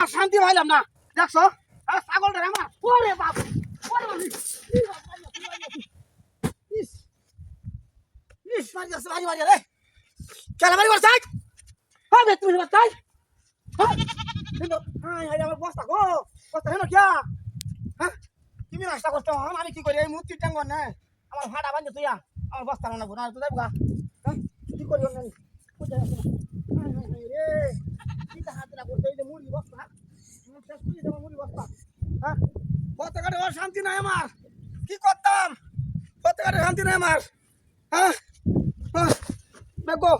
শান্তি পাইলাম না। দেখছ? হ্যাঁ ছাগলটা আমার। ওরে বাপ হ্যাঁ তুমি হ্যাঁ হ্যাঁ? হ্যাঁ হ্যাঁ করতে হন আমি কি করি? এই মূর্তি টাঙ্গন না আমার ভাড়া বান্ধে তুই আমার বস্তা না তুই যাব হ্যাঁ? কি করি হায় হায় হায় রে চিন্তা হাতে না করতে এই যে মুড়ি বস্তা আমার শেষ করে দেবো মুড়ি বস্তা হ্যাঁ পতাকাটা ওর শান্তি নাই আমার কি করতাম পতাকাটা শান্তি নাই আমার হ্যাঁ হ্যাঁ দেখো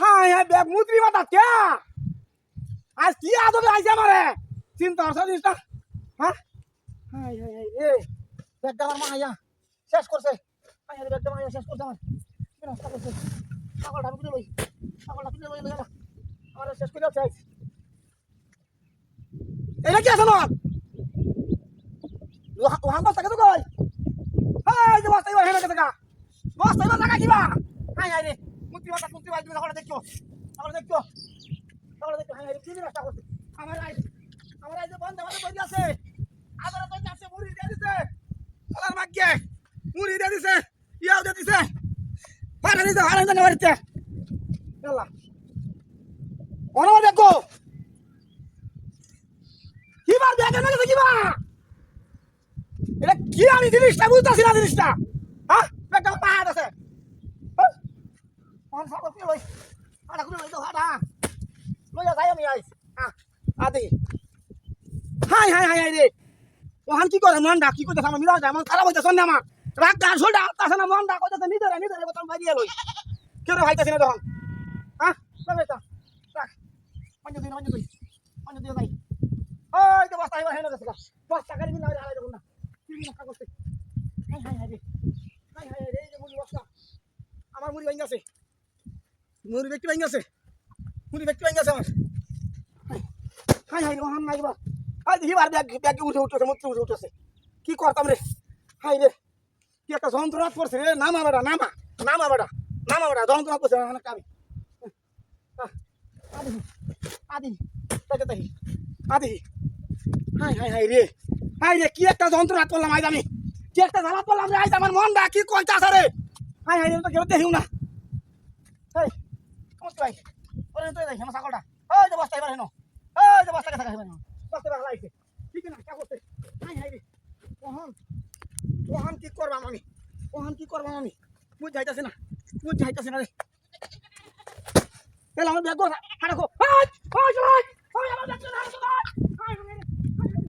হ্যাঁ হ্যাঁ ব্যাগ মুদ্রি মাথা কে আজ কি আদবে আইছে আমারে চিন্তা হচ্ছে জিনিসটা হ্যাঁ হাই হাই রে ব্যাগটা আমার মা আইয়া শেষ করছে হাই ব্যাগটা মা আইয়া শেষ করছে আমার নষ্ট করছে পাগলটা আমি কিনে লই পাগলটা কিনে লই লই আমার শেষ করে চাই এটা কি আছে ওহান বস্তা কেতো কই? হাই যে বস্তা এবার হেনে কেতো কা বস্তা এবার লাগা কিবা হাই হাই রে। মুক্তি মাতা মুক্তি মাতা তুমি তাহলে দেখছ। তাহলে দেখছ। তাহলে দেখছ। হাই হাই কি নষ্ট করছে? আমার আই আমার আই যে বন্ধ আমাদের বই আছে। আবার তো যাচ্ছে মুড়ি দিয়ে দিছে। আলার মাগে মুড়ি দিয়ে দিছে, ইয়াও দিয়ে দিছে। হারা দিছে হারা দিছে বাড়িতে। আল্লাহ অনমা দেখো। কিবা দেখে না কিবা আমি জিনিসটা বুঝতেছি না জিনিসটা। হ্যাঁ একটা পাহাড় আছে। হাই হাই হাই হাই রে। ওহান কি করে? মন ডাক কি করতে আমার? মিরা যায় আমার খারাপ হইতেছে না আমার। রাগ গাছ হোল্ডা তাছে না মন ডাক হইতেছে নিজেরে নিজেরে বোতাম বাইরিয়ে লই। কেউ ভাইতেছে না তখন। হ্যাঁ রাখ। পঞ্চ দিন পঞ্চ দিন পঞ্চ দিন ভাই ওই তো বস্তা, এবার হেন গেছে বস্তা গাড়ি না হারাই দেবো না। আমার মুড়ি ভেঙে গেছে। মুড়ি ব্যক্তি ভেঙে গেছে। মুড়ি ব্যক্তি ভেঙে গেছে আমার। হাই হাই রে ওহান নাই বা হাই, দেখি বার ব্যাগ ব্যাগ উঠে উঠেছে, মুত্র উঠে কি করতাম রে? হাই রে। কি একটা যন্ত্রণা করছে রে। নামা বেটা, নামা। নামা বেটা নামা বেটা, যন্ত্রণা করছে অনেক আমি আদি আদি, দেখে দেখি। আদি। হাই হাই হাই রে। আই রে, কি একটা যন্ত্রণা করলাম, আজ আমি। কি একটা জ্বালা করলাম রে, আজ আমার মন দা কি কইতা রে? আই আই তো কেউ দেখিও না। এই কমস্ত ভাই? ওরে তো দেখি আমার ছাগলটা। ওই যে বস্তা, এবার হেন। ওই যে বস্তা কাছে হেন। বস্তা, এবার লাইছে ঠিক আমি? ওহন না মুই না রে। আমার ব্যাগ গো হাড়া গো